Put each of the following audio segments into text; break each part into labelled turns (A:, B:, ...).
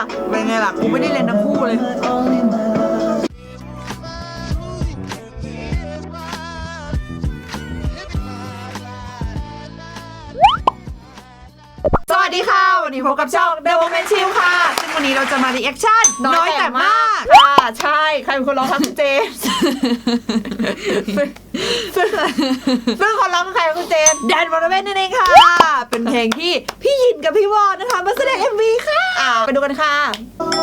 A: ล่ะ
B: เป็นไงล่ะ กูไม่ได้เล่นทั้งคู่เลย สวัสดีค่ะ วันนี้พบกับช่อง The Moment Chill ค่ะ ซึ่งวันนี้เราจะมา reaction น้อยแต่มาก
A: ค่ะใช่ ใครเป็นคนร้องครับคุณเจมส์ซึ่งซึ่งซึ่งคนร้องคือใครคุณเจมส์
B: แดนวอร์เวนนั่นเองค่ะ เป็นเพลงที่พี่ยินกับพี่วอนนะคะ มาแสดง MV ค่ะ
A: อ่าไปดูกันค่ะ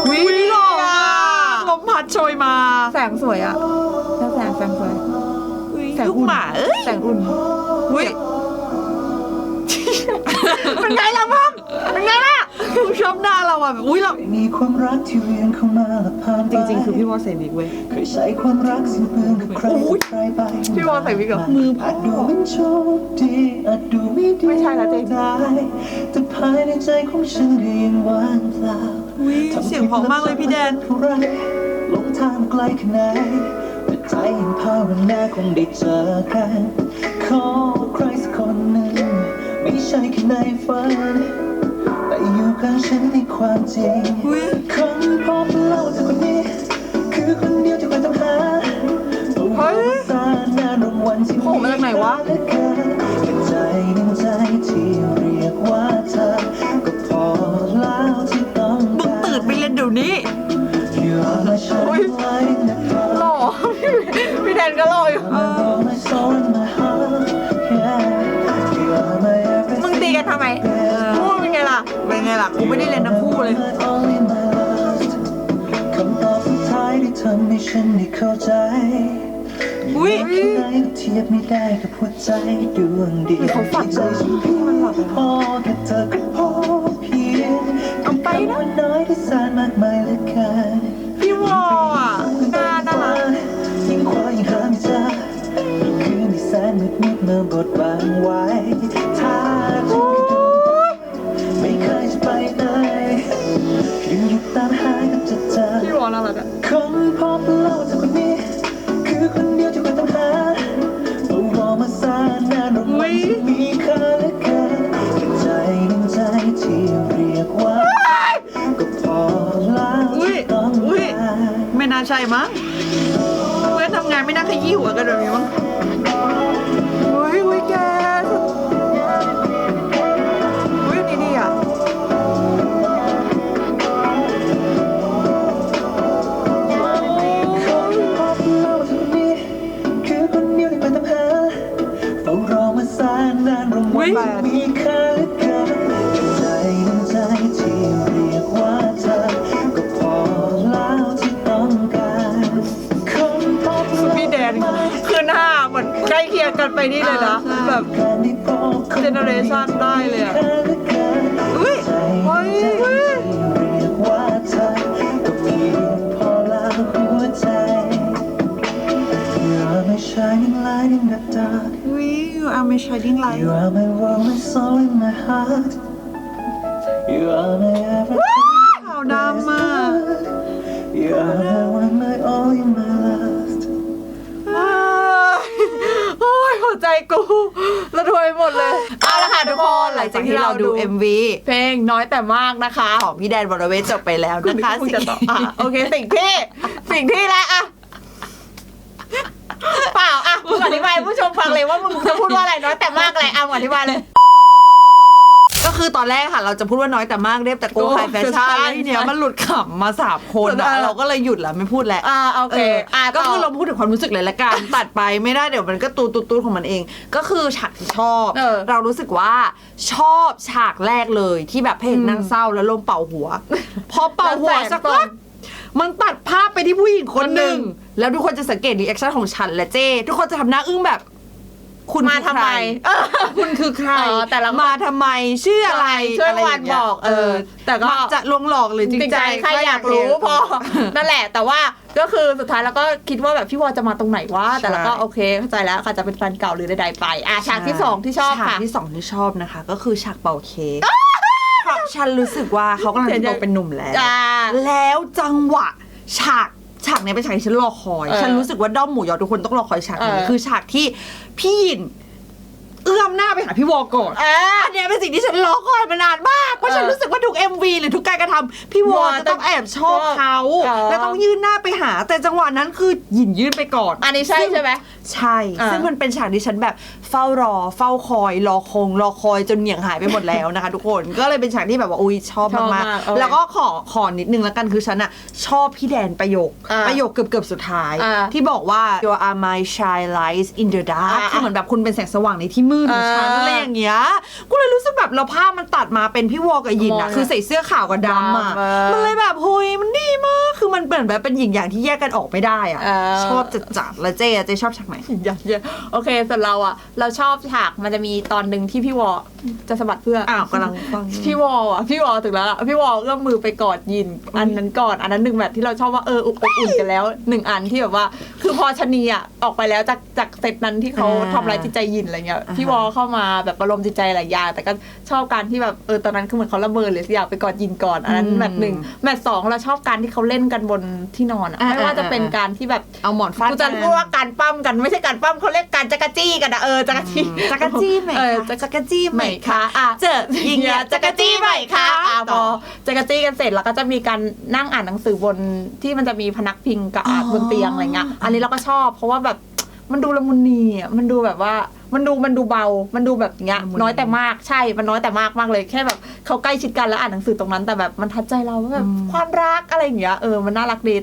B: วิหล่อมากลมพัดโชยมา
A: แสงสวยอะแล้วแสงแสงสวยแสง
B: ลูก
A: อุ่น
B: หมาเอ้ย
A: แสงอุ่น
B: วิ
A: เป็นไงล่ะพ่อเป็นไงล่ะ
B: ผู้ชมหน้าเราอะแบบอุ้ยเรา
C: มีความรักที่เวียนเข้ามาและผ่านไป
B: จริง ๆ คือพี่วอนใส่วิกเว้ย
C: เคยใช้ความรักสิ้นเปลืองกับใคร
B: โอ้ย
C: ใครไป
A: พี่วอนใส่วิกเหรอ
C: มืออาจดูเหมันโชคดีอาจดูไม่ดี
A: ไม่ใช่นะเจมส์
C: ได้แต่ภายในใจของฉันก็ยังว่างเปล่า
B: อุ๊ยเสียงเพราะมากเลยพี่แดน
C: เท่าไรหลงทางไกลแค่ไหนแต่ใจยังภาวนาคงได้เจอกัน ขอใครสักคนหนึ่งไม่ใช่แค่ในฝันแต่ อยู่ข้างฉันในความจริง
B: อุ๊ย
C: คนพบเล่าจากคนนี้ คือคนเดียวที่คอยตามหา
A: เฮ้ย
C: สานานรางวัลที่
A: โผล่มาจากไหนวะ
C: เหลือเกินเป็นใจหนึ่งใจที่เรียกว่าเธอก็พอแล้วที่ต้อง
B: มึง
C: การ
B: ตื่นไปเล่นเดี๋ยวนี้
C: You are my shining light in the dark
A: หล่อพี่แดนก็หล่อ ไงล่ะ
B: กูไม่ได้เล่นทั้งคู่เลย
C: My only my last คำตอบสุดท้ายที่ทำให้ฉันได้เข้าใจ
B: อุ๊ย
C: แค่ไหนก็เทียบไม่ได้กับหัวใจดวงเดียว
A: เขาฝัน
C: ใจฉันเพียงมันหลับพอแค่เธอก็พอเพียง
A: เอาไปนะ
C: คำว่าน้อยที่แสนมากมายเหลือเกิน ตามหาก็จะเจอ
A: พี่วอน่ารักอะ
C: คนพบเล่าจากคนนี้ คือคนเดียวที่คอยตามหาเฝ้ารอมาสานนานรางวัลที่มีค่าเหลือเกินแค่ใจหนึ่งใจที่เรียกว่า ก็พอแล้ว
B: อุ๊ย
C: ที่ต้อง
B: อุ๊ย
C: การ
B: ไม่น่าใช่มั้งเพื่อนทำงานไม่น่าขยี้หัวกันแบบนี้มั้ง
C: มีค่าเหลือเกินใจใจที่เรียกว่าเธอ ก็พอแล้วที่ต้องการคนพบเล่า
A: พี่แดนคือหน้าเหมือนใกล้เคียงกันไปนี่เลยนะแบบเจเนอเรชันได้เลยอะ
B: อุ้ย
C: อุ้ย dark
B: อุ้ย you are my shining light
C: You are my world my soul and my heart You are my everything
B: ขาวดำอะ
C: You are my one my only my last
A: โอ้ยหัวใจกูระทวยหมดเลยเอาละค่ะทุกคนหลังจากที่เราดู
B: MV
A: เพลงน้อยแต่มากนะคะ
B: ของพี่แดนวรเวทจบไปแล้ว
A: คุณ
B: นะคะ
A: คุณจะต่ออะโอเคสิ่งที่สิ่งที่แล้วอะเปล่าอะมึงอธิบายให้ผู้ชมฟัง เลยว่ามึงจะพูดว่าอะไรน้อยแต่มากอะไรอะมึงอธิบายเลย
B: ก็คือตอนแรกค่ะ เราจะพูดว่าน้อยแต่มากเรียบแต่โก
A: โอ้
B: ไฮแฟชั่น
A: ใช่
B: แล้วทีเนี้ยมันหลุดขำมาสามคน
A: เอ
B: อะ
A: อ
B: เราก็เลยหยุดแล้วไม่พูดแล้ว
A: อ่าโอเคอะ
B: ก็
A: ต่
B: คือเราพูดถึงความรู้สึกเลยละกัน ตัดไปไม่ได้เดี๋ยวมันก็ตูตูตูของมันเอง ก็คือฉากที่ชอบ
A: เออ
B: เรารู้สึกว่าชอบฉากแรกเลยที่แบบเพลงนั่งเศร้าแล้วลมเป่าหัว พอเป่าหัว
A: แล้วแสง
B: สักพัก
A: ตรง
B: มันตัดภาพไปที่ผู้หญิงคนหนึ่ง
A: คนหนึ่ง
B: แล้วทุกคนจะสังเกตรีแอคชั่นของฉันและเจ้ ทุกคนจะทำหน้าอึ้งแบบ คุณ
A: มา
B: คือ
A: ทำไม
B: ใคร
A: เออ
B: คุณคือใคร
A: อ๋อแต่ละคน
B: มาทำไมชื่ออะไร
A: ช่วยะ
B: ไร
A: วัน
B: ย่างเงี้ย
A: บอกเออแต่ก็
B: มัจะลวงหลอกหรือจริงใจ
A: ใครอยากรู้
B: เห็น
A: พอ นั่นแหละ แต่ว่าก็คือสุดท้ายแล้วก็คิดว่าแบบพี่วอจะมาตรงไหนวะแต่แล้วก็
B: ใช่
A: โอเคเข้าใจแล้วค่ะจะเป็นแฟนเก่าหรือใดๆไปอะฉากที่สองที่ชอบ
B: ฉาก
A: ค่ะ
B: ที่สองที่ชอบนะคะ ก็คือฉากเป่าเค้กเพราะฉันรู้สึกว่าเขากำลังจะโตเป็นหนุ่มแล้ว
A: จ้า
B: แล้วจังหวะฉาก ฉากเนี้ยเป็นฉากที่ฉันรอคอย
A: เออ
B: ฉันรู้สึกว่าด้อมหมูยอทุกคนต้องรอคอยฉากนี้
A: เออ
B: คือฉากที่พี่หยิน เอื้อมหน้าไปหาพี่วอก่อน
A: อ่า
B: อันเนี้ยเป็นสิ่งที่ฉันรอคอยมานานมาก เพราะฉัน
A: เออ
B: รู้สึกว่าทุก MV หรือทุกการกระทำพี่วอ
A: วอ
B: จะต้องแอบชอบเขา
A: เออ
B: และต้องยื่นหน้าไปหา แต่จังหวะนั้นคือหยินยื่นไปก่อน
A: อันนี้ใช่ใช่ไหม
B: ใช่
A: อ่า
B: ซึ่งมันเป็นฉากที่ฉันแบบเฝ้ารอ เฝ้าคอย รอคง รอคอยจนเหนียงหายไปหมดแล้วนะคะ ทุกคน ก็เลยเป็นฉากที่แบบว่า อุ้ยชอบ
A: ชอบ
B: มาก
A: มากโอเค
B: ๆแล้วก็ขอขอนิดนึงแล้วกันคือฉันอะชอบพี่แดนประโยค
A: อ่า
B: ประโยคเกือบเกือบๆสุดท้าย
A: อ่า
B: ที่บอกว่า you are my shine light in the dark
A: อ่า
B: คือเหมือนแบบคุณเป็นแสงสว่างในที่มืดของฉัน
A: อ่า
B: อะไรอย่างเงี้ยกูเลยรู้สึกแบบเราภาพมันตัดมาเป็นพี่วอกับหยินอะ
A: มอง
B: คือใส่เสื้อขาวกับดำอะ
A: ดำอะ
B: มันเลยแบบเฮ้ยมันดีมากคือมันเปิดแบบเป็นหญิงอย่างที่แยกกันออกไม่ได้อะ
A: เออ
B: ชอบจัดๆแล้วเจ๊อะเจ๊ชอบฉากไหน
A: อย่างเงี้ยโอเคส่วนเราอะเราชอบฉากมันจะมีตอนหนึ่งที่พี่วอจะสะบัดเพื่อ
B: อ้าวกำลังฟัง
A: พี่วอลอะพี่วอลถึงแล้วอะพี่วอลเอื้อมมือไปกอดยิน อันนั้นก่อนอันนั้นหนึ่งแบบที่เราชอบว่าเอออบอุ่นกันแล้วหนึ่งอันที่แบบว่า คือพอชะนีอะออกไปแล้วจากจากเซตนั้นที่เขา
B: อ่า
A: ทำร้ายจิตใจยินอะไรเงี้ย
B: อ่าฮะ
A: พี่วอลเข้ามาแบบอารมณ์จิตใจหลายอย่างแต่ก็ชอบการที่แบบเออตอนนั้นคือเหมือนเขาระเบิดเลยอยากไปกอดยินก่อนอันนั้น
B: อืม
A: แบบหนึ่งแมตช์สองเราชอบการที่เขาเล่นกันบนที่นอนอะ
B: อ่า
A: ไม่ว่าจะเป็น
B: อ่า
A: การที่แบบ
B: เอาหมอนฟาด
A: กูจะพูดว่าการปั้มกันไม่ใช่การปั้มเขาเรียกการจักรจี้กันนะเออจักรจี้
B: จักรจี้ไหม
A: เออ
B: คะจักรจี้ไหม
A: ไหม
B: คะ
A: คะอะ
B: เจอยิงยาจักรจี้ไหมคะ
A: อะพ
B: ต่
A: อ
B: อ
A: จักรจี้กันเสร็จแล้วก็จะมีการนั่งอ่านหนังสือบนที่มันจะมีพนักพิงกับอ่าน
B: อ๋อบ
A: นเตียงอะไรเงี้ยอันนี้เราก็ชอบ เพราะว่าแบบมันดูละมุนนีอะมันดูแบบว่า มันดูมันดูเบา มันดูแบบเงี้ย
B: ละมุน
A: น้อยแต่มากใช่ มันน้อยแต่มากมากเลยแค่แบบเขาใกล้ชิดกันแล้วอ่านหนังสือตรงนั้นแต่แบบมันทัดใจเราว่าแบบ
B: อืม
A: ความรักอะไรอย่างเงี้ยเออมันน่ารักดี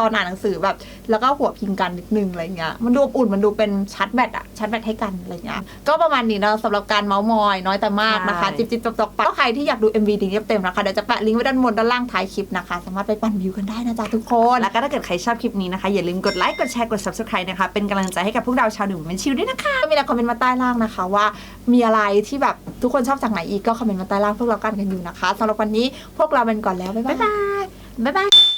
A: ตอนอ่านหนังสือแบบ แล้วก็หัวพิงกันนิดนึงอะไรเงี้ยมันดูอบอุ่นมันดูเป็นชาร์จแบตอะชาร์จแบตให้กันอะไรเงี้ยก็ประมาณนี้เนอะสำหรับการเมาส์มอยน้อยแต่มากนะคะ
B: ใช่
A: จิบจิบจบจบไปก็ใครที่อยากดู MV ดีเต็มๆนะคะเดี๋ยวจะแปะลิงก์ไว้ด้านบนด้านล่างท้ายคลิปนะคะ สามารถไปปั่นวิวกันได้นะจ๊ะทุกคน
B: แล้วก็ถ้าเกิดใครชอบคลิปนี้นะคะอย่าลืมกดไลค์กดแชร์กด subscribe นะคะเป็นกำลังใจให้กับพวกเราชาวหนุ่มเป็นชิวด้วยนะคะ
A: ก็มีอะไรคอมเมนต์มาใต้ล่างนะคะ ว่ามีอะไรที่แบบทุกคนชอบจากไหนอีกก็คอมเมนต์มาใต้ล่างพวกเรากันกันอยู่นะคะสำหรับวันนี้พวกเราเป็นก่อนแล้วบ๊ายบาย
B: บ๊ายบาย